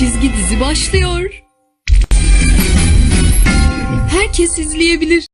çizgi dizi başlıyor. Herkes izleyebilir.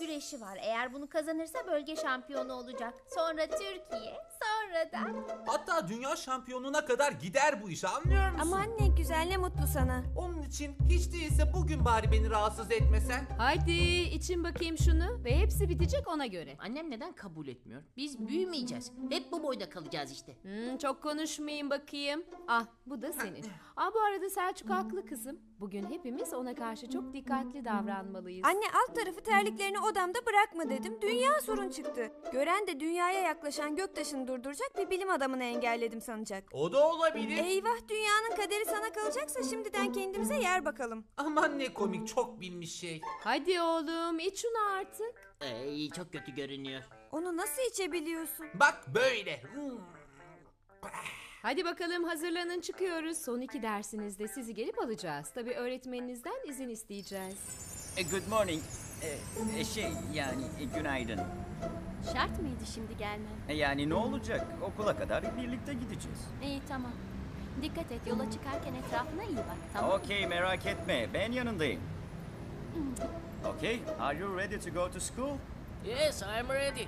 Güreşi var. Eğer bunu kazanırsa bölge şampiyonu olacak. Sonra Türkiye, sonra da... Hatta dünya şampiyonuna kadar gider bu iş anlıyor musun? Aman ne güzel ne mutlu sana. Onun için hiç değilse bugün bari beni rahatsız etmesen. Haydi için bakayım şunu ve hepsi bitecek ona göre. Annem neden kabul etmiyor? Biz büyümeyeceğiz. Hep bu boyda kalacağız işte. Hmm, çok konuşmayayım bakayım. Ah bu da senin. Ah bu arada Selçuk haklı kızım. Bugün hepimiz ona karşı çok dikkatli davranmalıyız. Anne alt tarafı terliklerini odamda bırakma dedim. Dünya sorun çıktı. Gören de dünyaya yaklaşan göktaşını durduracak bir bilim adamını engelledim sanacak. O da olabilir. Eyvah dünyanın kaderi sana kalacaksa şimdiden kendimize yer bakalım. Aman ne komik çok bilmiş şey. Hadi oğlum iç şunu artık. Ee, çok kötü görünüyor. Onu nasıl içebiliyorsun? Bak böyle. Hmm. Hadi bakalım hazırlanın çıkıyoruz. Son iki dersinizde sizi gelip alacağız. Tabii öğretmeninizden izin isteyeceğiz. E, Good morning. E, e, şey yani e, günaydın. Şart mıydı şimdi gelmen? E, yani ne olacak? Okula kadar birlikte gideceğiz. İyi tamam. Dikkat et yola çıkarken etrafına iyi bak tamam mı? Okey merak etme ben yanındayım. Okay, are you ready to go to school? Yes, I'm ready.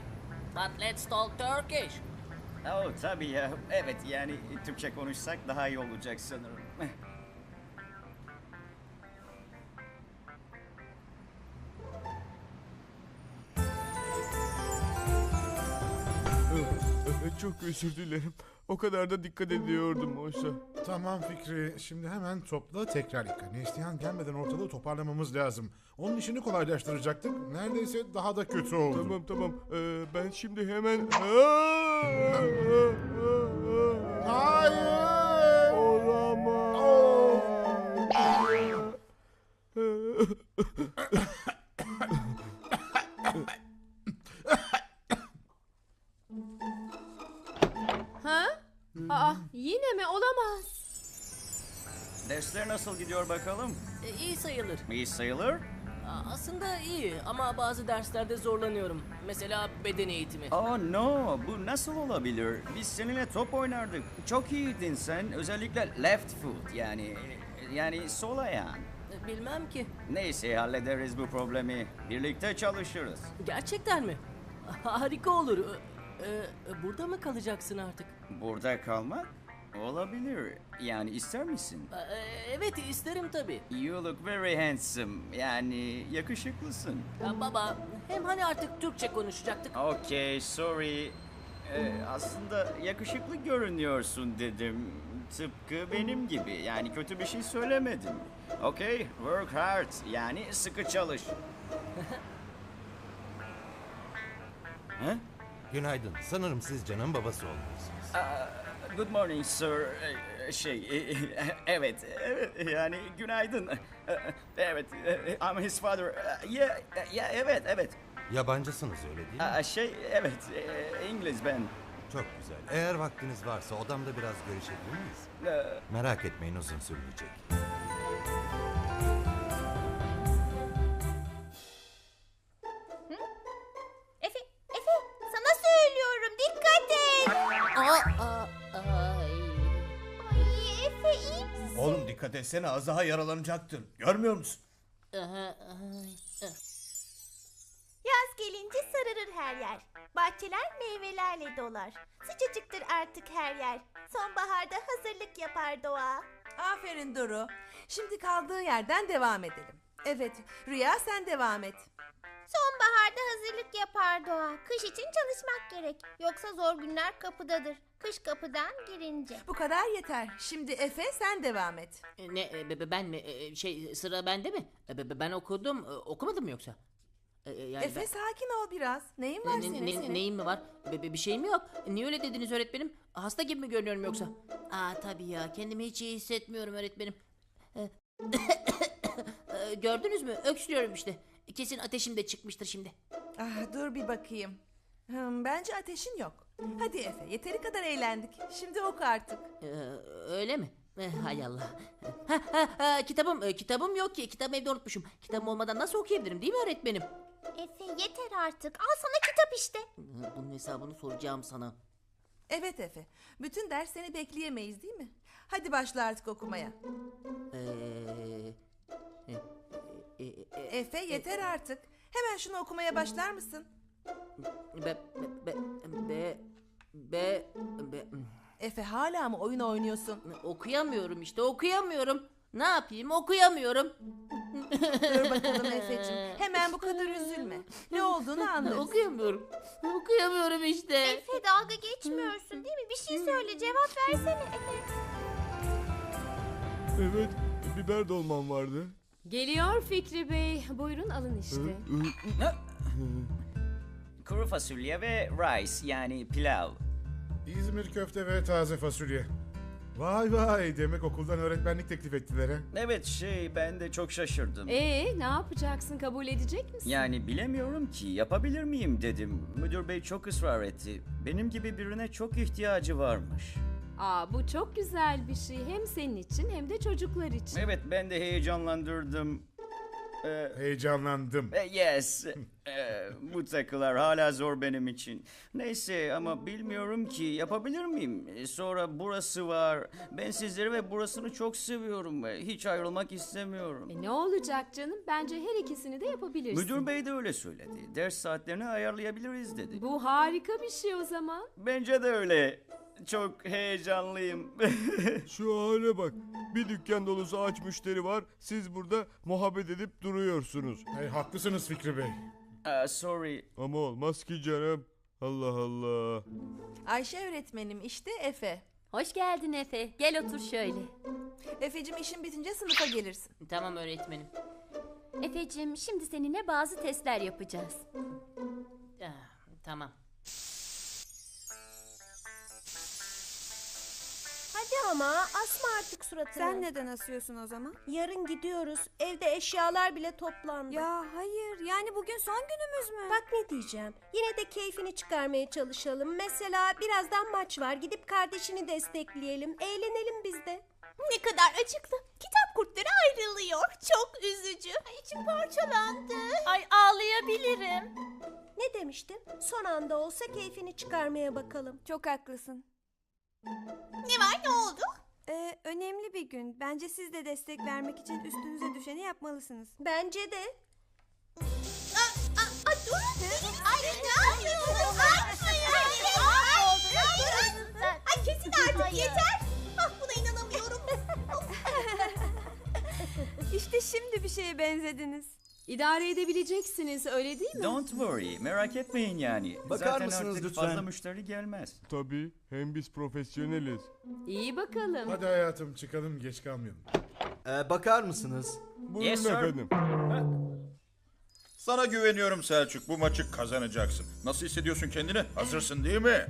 But let's talk Turkish. Oh tabii ya. Evet yani Türkçe konuşsak daha iyi olacak sanırım. Çok özür dilerim. O kadar da dikkat ediyordum oysa. Tamam Fikri. Şimdi hemen topla tekrar yıka. Neslihan gelmeden ortalığı toparlamamız lazım. Onun işini kolaylaştıracaktık. Neredeyse daha da kötü oldu. Tamam tamam. Ee, ben şimdi hemen... Hayır. Ha? Aa yine mi? Olamaz. Dersler nasıl gidiyor bakalım? iyi sayılır. İyi sayılır. Aslında iyi ama bazı derslerde zorlanıyorum. Mesela beden eğitimi. Oh no, bu nasıl olabilir? Biz seninle top oynardık. Çok iyiydin sen. Özellikle left foot yani yani sol ayağın. Bilmem ki. Neyse hallederiz bu problemi. Birlikte çalışırız. Gerçekten mi? Harika olur. Ee, e, burada mı kalacaksın artık? Burada kalmak olabilir. Yani ister misin? Ee, evet isterim tabii. You look very handsome. Yani yakışıklısın. Ya baba hem hani artık Türkçe konuşacaktık. Okay, sorry. Ee, aslında yakışıklı görünüyorsun dedim. Tıpkı benim gibi. Yani kötü bir şey söylemedim. Okay, work hard. Yani sıkı çalış. Günaydın. Sanırım siz Can'ın babası olmalısınız. Uh, Good morning sir. Ee, Şey, evet, evet yani günaydın. Evet, I'm his father. Yeah, yeah, evet, evet. Yabancısınız öyle değil mi? Aa, Şey, evet, İngiliz ben. Çok güzel. Eğer vaktiniz varsa odamda biraz görüşebilir miyiz? Ee, Merak etmeyin uzun sürmeyecek. Dikkat etsene az daha yaralanacaktın. Görmüyor musun? Yaz gelince sararır her yer. Bahçeler meyvelerle dolar. Sıcacıktır artık her yer. sonbaharda hazırlık yapar Doğa. Aferin Duru. Şimdi kaldığı yerden devam edelim. Evet, Rüya sen devam et. Sonbaharda hazırlık yapar Doğa. Kış için çalışmak gerek. Yoksa zor günler kapıdadır. Kış kapıdan girince. Bu kadar yeter. Şimdi Efe sen devam et. E, Ne e, be- be- ben mi E, şey sıra bende mi? E, be- be- Ben okudum e, okumadım mı yoksa? E, e, yani Efe ben- sakin ol biraz. Neyin var Ne- senin? ne- ne- neyim mi var? Be- be- bir şeyim yok. Niye öyle dediniz öğretmenim? Hasta gibi mi görünüyorum yoksa? Aa tabii ya kendimi hiç iyi hissetmiyorum öğretmenim. E, Gördünüz mü? Öksürüyorum işte. Kesin ateşim de çıkmıştır şimdi. Ah, dur bir bakayım. Hmm, bence ateşin yok. Hadi Efe yeteri kadar eğlendik. Şimdi oku artık. Ee, öyle mi? Eh, hay Allah. Ha, ha, ha, kitabım, e, kitabım yok ki. Kitabımı evde unutmuşum. Kitabım olmadan nasıl okuyabilirim değil mi öğretmenim? Efe yeter artık. Al sana kitap işte. Hı, Bunun hesabını soracağım sana. Evet Efe. Bütün ders seni bekleyemeyiz değil mi? Hadi başla artık okumaya. Ee, e, Efe yeter artık. Hemen şunu okumaya başlar mısın? be, be, be, be, be, Efe hala mı oyun oynuyorsun? okuyamıyorum işte okuyamıyorum. Ne yapayım okuyamıyorum. Dur bakalım Efe'cim. Hemen bu kadar üzülme. Ne olduğunu anlarız. okuyamıyorum. Okuyamıyorum işte. Efe dalga geçmiyorsun değil mi? Bir şey söyle cevap versene Efe. Evet, biber dolmam vardı. Geliyor Fikri Bey. Buyurun alın işte. Kuru fasulye ve rice yani pilav. İzmir köfte ve taze fasulye. Vay vay demek okuldan öğretmenlik teklif ettiler ha. Evet şey ben de çok şaşırdım. Ee, ne yapacaksın? Kabul edecek misin? Yani bilemiyorum ki yapabilir miyim dedim. Müdür bey çok ısrar etti. Benim gibi birine çok ihtiyacı varmış. Aa, bu çok güzel bir şey. Hem senin için hem de çocuklar için. Evet ben de heyecanlandırdım. Ee, Heyecanlandım. e, yes. Ee, bu takılar hala zor benim için. Neyse ama bilmiyorum ki yapabilir miyim? Ee, Sonra burası var. Ben sizleri ve burasını çok seviyorum ve hiç ayrılmak istemiyorum. E, ne olacak canım? Bence her ikisini de yapabilirsin. Müdür bey de öyle söyledi. Ders saatlerini ayarlayabiliriz dedi. Bu harika bir şey o zaman. Bence de öyle. Çok heyecanlıyım. Şu hale bak. Bir dükkan dolusu aç müşteri var. Siz burada muhabbet edip duruyorsunuz. Hey, haklısınız Fikri Bey. Aa, sorry. Ama olmaz ki canım. Allah Allah. Ayşe öğretmenim işte Efe. Hoş geldin Efe. Gel otur şöyle. Efe'cim işin bitince sınıfa gelirsin. Tamam öğretmenim. Efe'cim şimdi seninle bazı testler yapacağız. Ah, tamam. Hadi ama asma artık suratını. Sen neden asıyorsun o zaman? Yarın gidiyoruz. Evde eşyalar bile toplandı. Ya hayır yani bugün son günümüz mü? Bak ne diyeceğim. Yine de keyfini çıkarmaya çalışalım. Mesela birazdan maç var. Gidip kardeşini destekleyelim. Eğlenelim biz de. Ne kadar acıklı. Kitap kurtları ayrılıyor. Çok üzücü. İçim parçalandı. Ay ağlayabilirim. Ne demiştim? Son anda olsa keyfini çıkarmaya bakalım. Çok haklısın. Ne var ne oldu? Ee, önemli bir gün. Bence siz de destek vermek için üstünüze düşeni yapmalısınız. Bence de. Aa, aa, aa, durun. Ay ne yapıyorsun? Ay, Ay kesin artık yeter. Ah buna inanamıyorum. İşte şimdi bir şeye benzediniz. İdare edebileceksiniz öyle değil mi? Don't worry. Merak etmeyin yani. Bakar Zaten mısınız artık lütfen? fazla müşteri gelmez. Tabii. Hem biz profesyoneliz. İyi bakalım. Hadi hayatım çıkalım geç kalmayalım. Ee, bakar mısınız? Buyurun Yes, sir. efendim. Sana güveniyorum Selçuk. Bu maçı kazanacaksın. Nasıl hissediyorsun kendini? Hazırsın değil mi?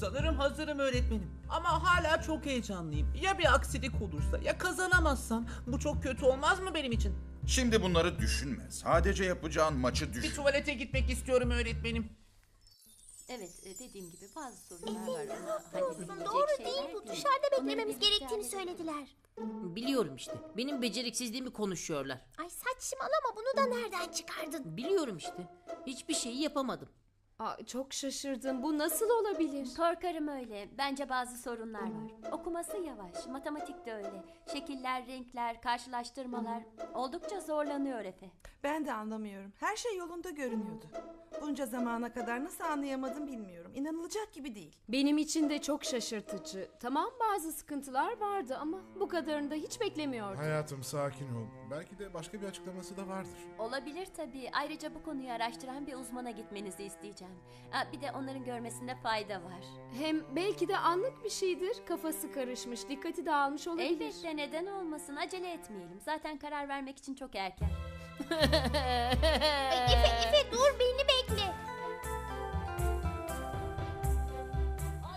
Sanırım hazırım öğretmenim. Ama hala çok heyecanlıyım. Ya bir aksilik olursa ya kazanamazsam bu çok kötü olmaz mı benim için? Şimdi bunları düşünme. Sadece yapacağın maçı Bir düşün. tuvalete gitmek istiyorum öğretmenim. Evet e, dediğim gibi bazı sorunlar var halledilecek Doğru şeyler değil bu. Dışarıda beklememiz gerektiğini söylediler. Biliyorum işte. Benim beceriksizliğimi konuşuyorlar. Ay saçmalama bunu da nereden çıkardın? Biliyorum işte. Hiçbir şeyi yapamadım. Aa, çok şaşırdım. Bu nasıl olabilir? Korkarım öyle. Bence bazı sorunlar var. Okuması yavaş. Matematik de öyle. Şekiller, renkler, karşılaştırmalar. Oldukça zorlanıyor Efe. Ben de anlamıyorum. Her şey yolunda görünüyordu. Bunca zamana kadar nasıl anlayamadım bilmiyorum. İnanılacak gibi değil. Benim için de çok şaşırtıcı. Tamam bazı sıkıntılar vardı ama bu kadarını da hiç beklemiyordum. Hayatım sakin ol. Belki de başka bir açıklaması da vardır. Olabilir tabii. Ayrıca bu konuyu araştıran bir uzmana gitmenizi isteyeceğim. Ha, bir de onların görmesinde fayda var. Hem belki de anlık bir şeydir. Kafası karışmış, dikkati dağılmış olabilir. Elbette neden olmasın. Acele etmeyelim. Zaten karar vermek için çok erken. Ay, Efe, Efe dur beni bekle.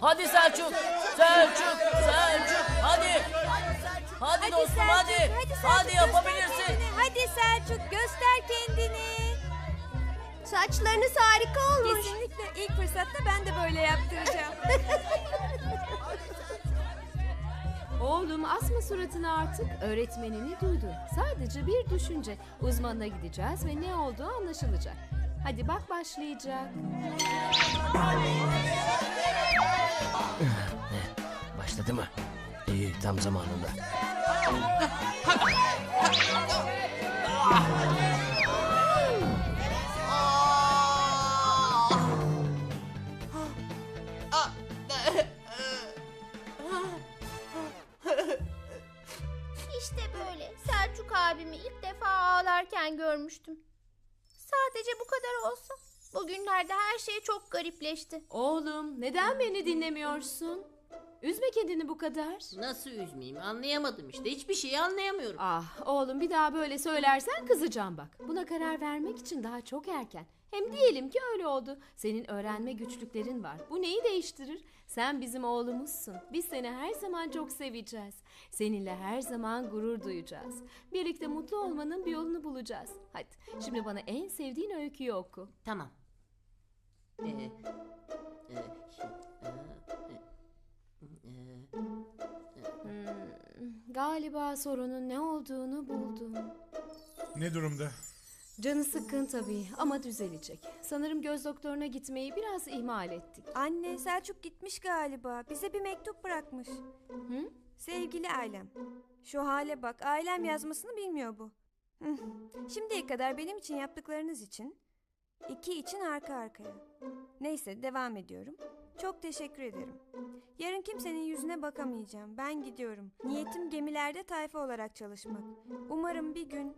Hadi Selçuk! Selçuk! Selçuk! Hadi! Hadi, dostum hadi! Hadi, yapabilirsin! Hadi Selçuk göster kendini. Saçlarınız harika olmuş. Kesinlikle ilk fırsatta ben de böyle yaptıracağım. Oğlum asma suratını artık. Öğretmenini duydun. Sadece bir düşünce. Uzmanına gideceğiz ve ne olduğu anlaşılacak. Hadi bak başlayacak. Başladı mı? İyi tam zamanında. İşte böyle. Selçuk abimi ilk defa ağlarken görmüştüm. Sadece bu kadar olsa. Bugünlerde her şey çok garipleşti. Oğlum neden beni dinlemiyorsun? Üzme kendini bu kadar. Nasıl üzmeyeyim anlayamadım işte. Hiçbir şeyi anlayamıyorum. Ah oğlum bir daha böyle söylersen kızacağım bak. Buna karar vermek için daha çok erken. Hem diyelim ki öyle oldu. Senin öğrenme güçlüklerin var. Bu neyi değiştirir? Sen bizim oğlumuzsun. Biz seni her zaman çok seveceğiz. Seninle her zaman gurur duyacağız. Birlikte mutlu olmanın bir yolunu bulacağız. Hadi şimdi bana en sevdiğin öyküyü oku. Tamam. Ee, e, e, e, e, Hmm, galiba sorunun ne olduğunu buldum. Ne durumda? Canı sıkkın tabii ama düzelecek. Sanırım göz doktoruna gitmeyi biraz ihmal ettik. Anne Selçuk gitmiş galiba. Bize bir mektup bırakmış. Hı? Sevgili ailem. Şu hale bak. Ailem yazmasını bilmiyor bu. Hı. Şimdiye kadar benim için yaptıklarınız için, iki için arka arkaya. Neyse devam ediyorum. Çok teşekkür ederim. Yarın kimsenin yüzüne bakamayacağım. Ben gidiyorum. Niyetim gemilerde tayfa olarak çalışmak. Umarım bir gün...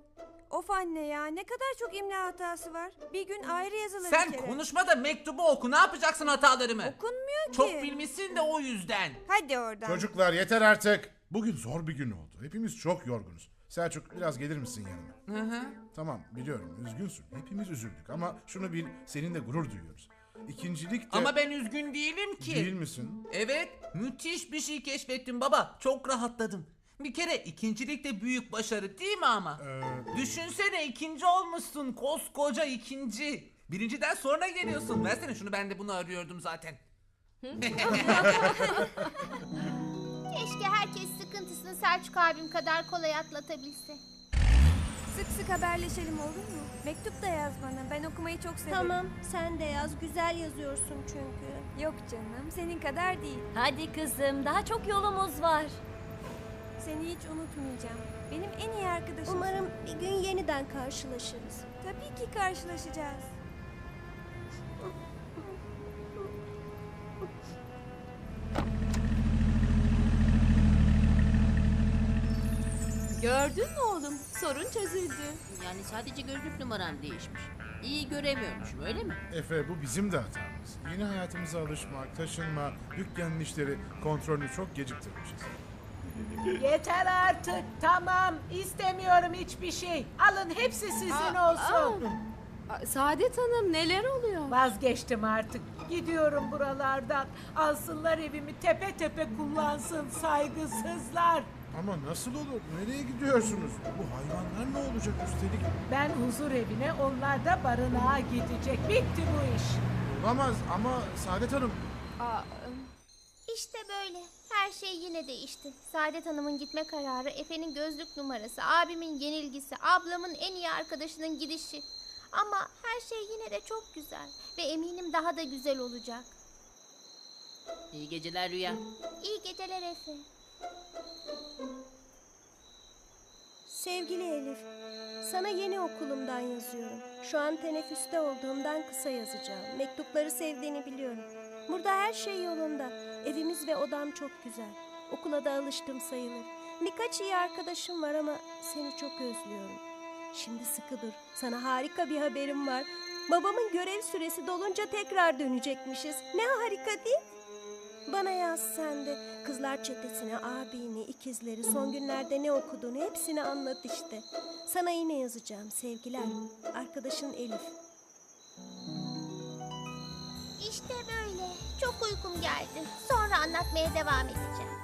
Of anne ya ne kadar çok imla hatası var. Bir gün ayrı yazılır Sen bir kere. konuşma da mektubu oku. Ne yapacaksın hatalarımı? Okunmuyor ki. Çok bilmişsin de o yüzden. Hadi oradan. Çocuklar yeter artık. Bugün zor bir gün oldu. Hepimiz çok yorgunuz. Selçuk biraz gelir misin yanıma? Hı hı. Tamam biliyorum üzgünsün. Hepimiz üzüldük ama şunu bil seninle gurur duyuyoruz. İkincilik de... Ama ben üzgün değilim ki. Değil misin? Evet, müthiş bir şey keşfettim baba. Çok rahatladım. Bir kere ikincilik de büyük başarı değil mi ama? Ee, Düşünsene ikinci olmuşsun. Koskoca ikinci. Birinciden sonra geliyorsun. Versene şunu ben de bunu arıyordum zaten. Keşke herkes sıkıntısını Selçuk abim kadar kolay atlatabilse. Sık sık haberleşelim olur mu? Mektup da yaz bana. Ben okumayı çok severim. Tamam sen de yaz. Güzel yazıyorsun çünkü. Yok canım senin kadar değil. Hadi kızım daha çok yolumuz var. Seni hiç unutmayacağım. Benim en iyi arkadaşım. Umarım bir gün yeniden karşılaşırız. Tabii ki karşılaşacağız. Gördün mü oğlum? Sorun çözüldü. Yani sadece gözlük numaram değişmiş. İyi göremiyormuşum öyle mi? Efe bu bizim de hatamız. Yeni hayatımıza alışmak, taşınma, dükkanın işleri, kontrolünü çok geciktirmişiz. Yeter artık tamam istemiyorum hiçbir şey. Alın hepsi sizin olsun. Aa, Saadet Hanım neler oluyor? Vazgeçtim artık. Gidiyorum buralardan. Alsınlar evimi tepe tepe kullansın saygısızlar. Ama nasıl olur? Nereye gidiyorsunuz? Bu hayvanlar ne olacak üstelik? Ben huzur evine onlar da barınağa gidecek. Bitti bu iş. Olamaz ama Saadet Hanım. Aa, İşte böyle. Her şey yine değişti. Saadet Hanım'ın gitme kararı, Efe'nin gözlük numarası, abimin yenilgisi, ablamın en iyi arkadaşının gidişi. Ama her şey yine de çok güzel. Ve eminim daha da güzel olacak. İyi geceler Rüya. İyi geceler Efe. Sevgili Elif, sana yeni okulumdan yazıyorum. Şu an teneffüste olduğumdan kısa yazacağım. Mektupları sevdiğini biliyorum. Burada her şey yolunda. Evimiz ve odam çok güzel. Okula da alıştım sayılır. Birkaç iyi arkadaşım var ama seni çok özlüyorum. Şimdi sıkı dur. Sana harika bir haberim var. Babamın görev süresi dolunca tekrar dönecekmişiz. Ne harika değil? Bana yaz sen de. Kızlar çetesine abini, ikizleri, son günlerde ne okuduğunu hepsini anlat işte. Sana yine yazacağım sevgiler. Arkadaşın Elif. İşte böyle. Çok uykum geldi. Sonra anlatmaya devam edeceğim.